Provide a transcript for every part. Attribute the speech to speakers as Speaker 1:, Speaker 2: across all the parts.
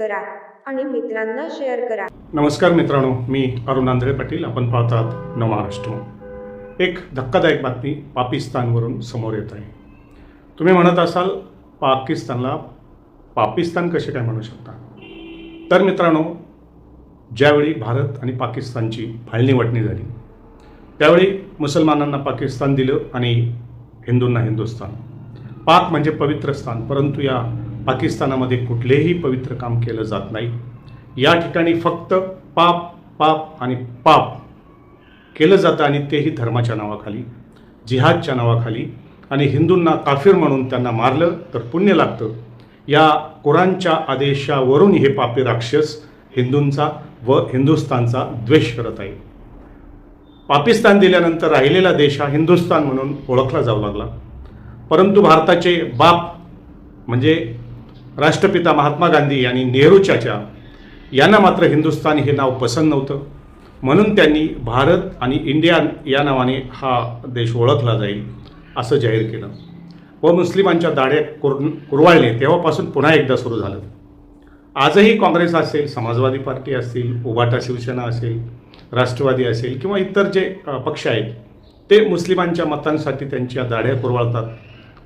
Speaker 1: करा आणि मित्रांना शेअर करा.
Speaker 2: नमस्कार मित्रांनो मी अरुण आंधळे पाटील. आपण पाहतात नवमहाराष्ट्र एक धक्कादायक बातमी पाकिस्तानवरून समोर येत आहे. तुम्ही म्हणत असाल पाकिस्तानला पाकिस्तान कसे काय म्हणू शकता तर मित्रांनो ज्यावेळी भारत आणि पाकिस्तानची फाळणी वाटणी झाली त्यावेळी मुसलमानांना पाकिस्तान दिलं आणि हिंदूंना हिंदुस्थान. पाक म्हणजे पवित्र स्थान परंतु या पाकिस्तानामध्ये कुठलेही पवित्र काम केलं जात नाही. या ठिकाणी फक्त पाप पाप आणि पाप केलं जातं आणि तेही धर्माच्या नावाखाली जिहादच्या नावाखाली. आणि हिंदूंना काफिर म्हणून त्यांना मारलं तर पुण्य लागतं. या कुराणच्या आदेशावरून हे पापी राक्षस हिंदूंचा व हिंदुस्थानचा द्वेष करत आहे. पाकिस्तान दिल्यानंतर राहिलेला देश हा हिंदुस्थान म्हणून ओळखला जाऊ लागला. परंतु भारताचे बाप म्हणजे राष्ट्रपिता महात्मा गांधी आणि नेहरू चाचा यांना मात्र हिंदुस्थान हे नाव पसंत नव्हतं. म्हणून त्यांनी भारत आणि इंडिया या नावाने हा देश ओळखला जाईल असं जाहीर केलं. व मुस्लिमांच्या दाढ्या कुर कुरवाळणे तेव्हापासून पुन्हा एकदा सुरू झालं. आजही काँग्रेस असेल समाजवादी पार्टी असतील उबाटा शिवसेना असेल राष्ट्रवादी असेल किंवा इतर जे पक्ष आहेत ते मुस्लिमांच्या मतांसाठी त्यांच्या दाढ्या कुरवाळतात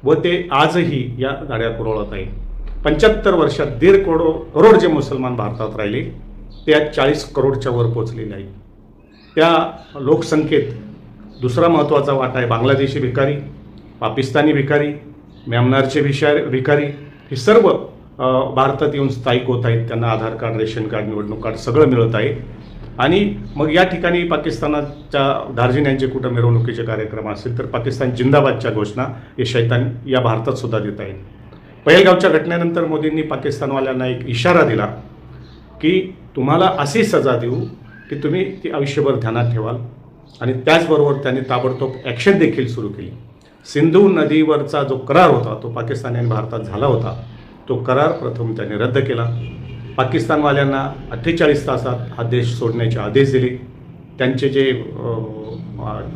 Speaker 2: व ते आजही या दाढ्या कुरवळत आहे पंच्याहत्तर वर्षात दीड करोड करोड जे मुसलमान भारतात राहिले ते आज चाळीस करोडच्या वर पोचलेले आहेत त्या लोकसंख्येत दुसरा महत्त्वाचा वाटा आहे बांगलादेशी भिकारी पाकिस्तानी भिकारी म्यानमारचे भिशार भिकारी हे सर्व भारतात येऊन स्थायिक होत आहेत. त्यांना आधार कार्ड रेशन कार्ड निवडणूक कार्ड सगळं मिळत आहे. आणि मग या ठिकाणी पाकिस्तानाच्या दार्जिन्यांचे कुठं मिरवणुकीचे कार्यक्रम असतील तर पाकिस्तान जिंदाबादच्या घोषणा हे शैतान या भारतात सुद्धा देत आहेत. पहिलगावच्या घटनेनंतर मोदींनी पाकिस्तानवाल्यांना एक इशारा दिला की तुम्हाला अशी सजा देऊ की तुम्ही ती आयुष्यभर ध्यानात ठेवाल. आणि त्याचबरोबर त्यांनी ताबडतोब ॲक्शन देखील सुरू केली. सिंधू नदीवरचा जो करार होता तो पाकिस्तान आणि भारतात झाला होता तो करार प्रथम त्यांनी रद्द केला. पाकिस्तानवाल्यांना अठ्ठेचाळीस तासात हा देश सोडण्याचे आदेश दिले. त्यांचे जे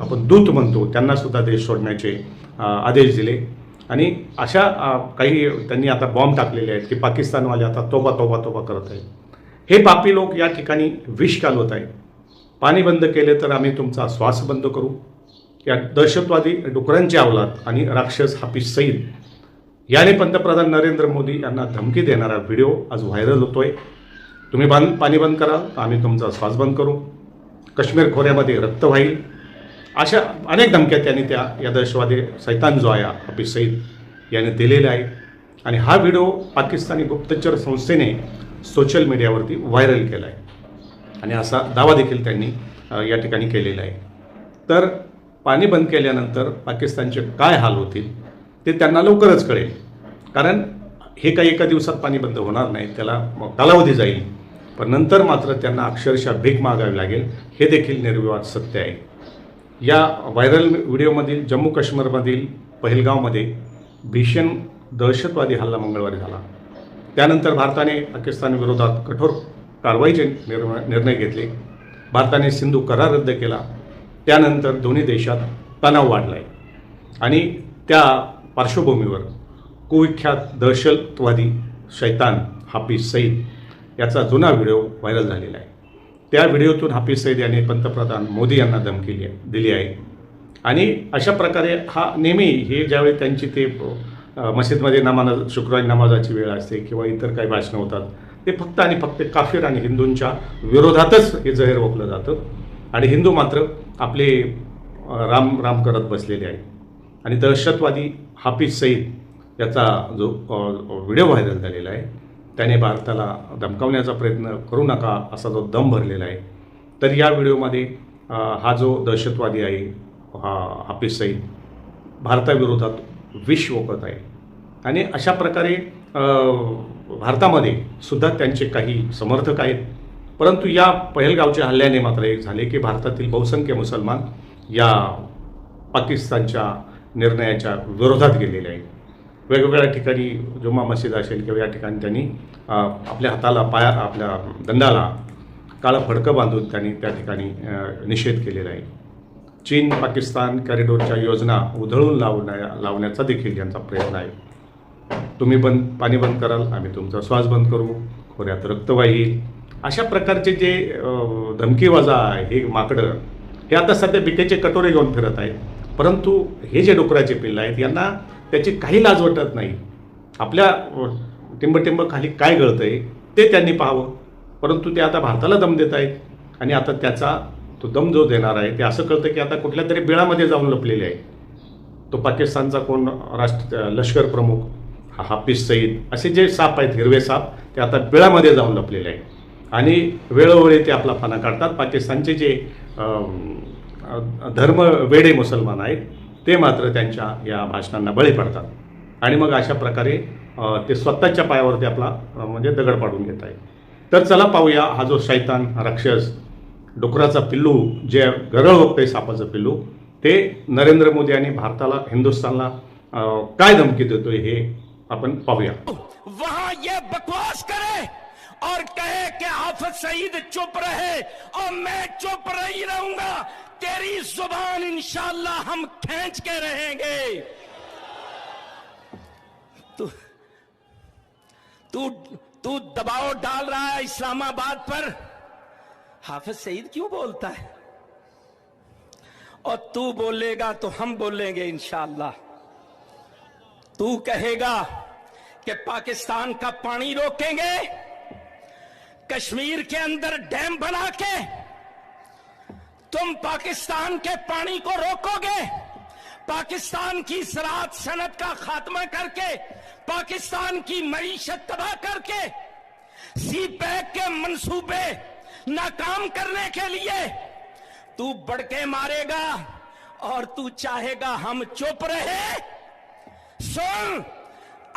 Speaker 2: आपण दूत म्हणतो त्यांनासुद्धा देश सोडण्याचे आदेश दिले. आणि अशा काही त्यांनी आता बॉम्ब टाकलेले आहेत की पाकिस्तानवाले आता तोबा तोबा तोबा करत आहेत. हे पापी लोक या ठिकाणी विष घालवत आहेत. पाणी बंद केले तर आम्ही तुमचा श्वास बंद करू. या दहशतवादी डुकरांची अवलात आणि राक्षस हाफिज सईद. याने पंतप्रधान नरेंद्र मोदी यांना धमकी देणारा व्हिडिओ आज व्हायरल होतोय. तुम्ही बांध पाणी बंद करा तर आम्ही तुमचा श्वास बंद करू. काश्मीर खोऱ्यामध्ये रक्त व्हाईल अशा अनेक धमक्या त्यांनी त्या या दहशतवादी सैतान जो आहे हफीज सईद याने दिलेल्या आहे आणि हा व्हिडिओ पाकिस्तानी गुप्तचर संस्थेने सोशल मीडियावरती व्हायरल केला आहे आणि असा दावा देखील त्यांनी या ठिकाणी केलेला आहे. तर पाणी बंद केल्यानंतर पाकिस्तानचे काय हाल होतील ते त्यांना लवकरच कळेल. कारण हे काही एका दिवसात पाणी बंद होणार नाही त्याला मग कालावधी जाईल. पण नंतर मात्र त्यांना अक्षरशः भीक मागावी लागेल हे देखील निर्विवाद सत्य आहे. या व्हायरल व्हिडिओमधील जम्मू काश्मीरमधील पहलगावमध्ये भीषण दहशतवादी हल्ला मंगळवारी झाला. त्यानंतर भारताने पाकिस्तानविरोधात कठोर कारवाईचे निर्णय निर्णय घेतले. भारताने सिंधू करार रद्द केला. त्यानंतर दोन्ही देशात तणाव वाढला आहे आणि त्या पार्श्वभूमीवर कुविख्यात दहशतवादी शैतान हाफिज सईद याचा जुना व्हिडिओ व्हायरल झालेला आहे. त्या व्हिडिओतून हाफिज सईद यांनी पंतप्रधान मोदी यांना धमकी दिली आहे. आणि अशा प्रकारे हा नेहमी हे ज्यावेळी त्यांची ते अ, मस्जिदमध्ये नमाज शुक्रवारी नमाजाची वेळ असते किंवा इतर काही भाषणं होतात ते फक्त आणि फक्त काफिर आणि हिंदूंच्या विरोधातच हे जहेर ओकलं जातं. आणि हिंदू मात्र आपले राम राम करत बसलेले आहेत. आणि दहशतवादी हाफिज सईद याचा जो व्हिडिओ व्हायरल झालेला आहे त्याने भारताला धमकावण्याचा प्रयत्न करू नका असा जो दम भरलेला आहे. तर या व्हिडिओमध्ये हा जो दहशतवादी आहे हा हाफिज सईद भारताविरोधात विष ओकत आहे. आणि अशा प्रकारे भारतामध्ये सुद्धा त्यांचे काही समर्थक आहेत. परंतु या पहलगावच्या हल्ल्याने मात्र एक झाले की भारतातील बहुसंख्य मुसलमान या पाकिस्तानच्या निर्णयाच्या विरोधात गेलेले आहेत. वेगवेगळ्या ठिकाणी जुमा मशीद असेल किंवा या ठिकाणी त्यांनी आपल्या हाताला पाया आपल्या दंडाला काळं फडकं बांधून त्यांनी त्या ठिकाणी निषेध केलेला आहे. चीन पाकिस्तान कॉरिडोरच्या योजना उधळून लावण्या लावण्याचा देखील यांचा प्रयत्न आहे. तुम्ही बंद पाणी बंद कराल आम्ही तुमचा श्वास बंद करू खोऱ्यात रक्त वाहील. अशा प्रकारचे जे धमकीवाजा आहे हे माकडं हे आता सध्या बिकेचे कटोरे घेऊन फिरत आहेत. परंतु हे जे डुकराचे पिल्लं आहेत यांना त्याची काही लाज वाटत नाही. आपल्या टिंबटिंब खाली काय गळतंय ते त्यांनी पाहावं. परंतु ते आता भारताला दम देत आहेत आणि आता त्याचा तो दम जो देणार आहे ते असं कळतं की आता कुठल्या तरी बिळामध्ये जाऊन लपलेले आहे. तो पाकिस्तानचा कोण? राष्ट्र लष्कर प्रमुख हा हाफिज सईद असे जे साप आहेत हिरवे साप ते आता बिळामध्ये जाऊन लपलेले आहेत. आणि वेळोवेळी ते आपला पाना काढतात. पाकिस्तानचे जे धर्म वेडे मुसलमान आहेत ते मात्र त्यांच्या या भाषणांना बळी पडतात. आणि मग अशा प्रकारे ते स्वतःच्या पायावरती आपला म्हणजे दगड पाडून घेत आहेत. तर चला पाहूया हा जो शैतान राक्षस डुकराचा पिल्लू जे गरळ बघतंय सापाचं पिल्लू ते नरेंद्र मोदी आणि भारताला हिंदुस्थानला काय धमकी देतोय हे आपण पाहूया.
Speaker 3: वहां ये बकवास करे और कहे कि हाफिज सईद चुप रहे और मैं चुप रही रहूंगा। तेरी जुबान इंशाल्लाह हम खींच के रहेंगे तू तू तू दबाव डाल रहा है इस्लामाबाद पर हाफिज सईद क्यों बोलता है और तू बोलेगा तो हम बोलेंगे इंशाल्लाह तू कहेगा कि पाकिस्तान का पानी रोकेंगे कश्मीर के अंदर डैम बना के तुम पाकिस्तान के पानी को रोकोगे पाकिस्तान की सराहत सनत का खात्मा करके पाकिस्तान की मईशत तबाह करके सी पैक के मंसूबे नाकाम करने के लिए तू बड़के मारेगा और तू चाहेगा हम चुप रहे सुन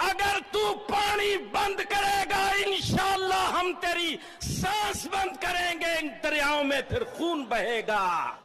Speaker 3: अगर तू पानी बंद करेगा इंशाल्लाह हम तेरी सांस बंद करेंगे इन दरियाओं में फिर खून बहेगा।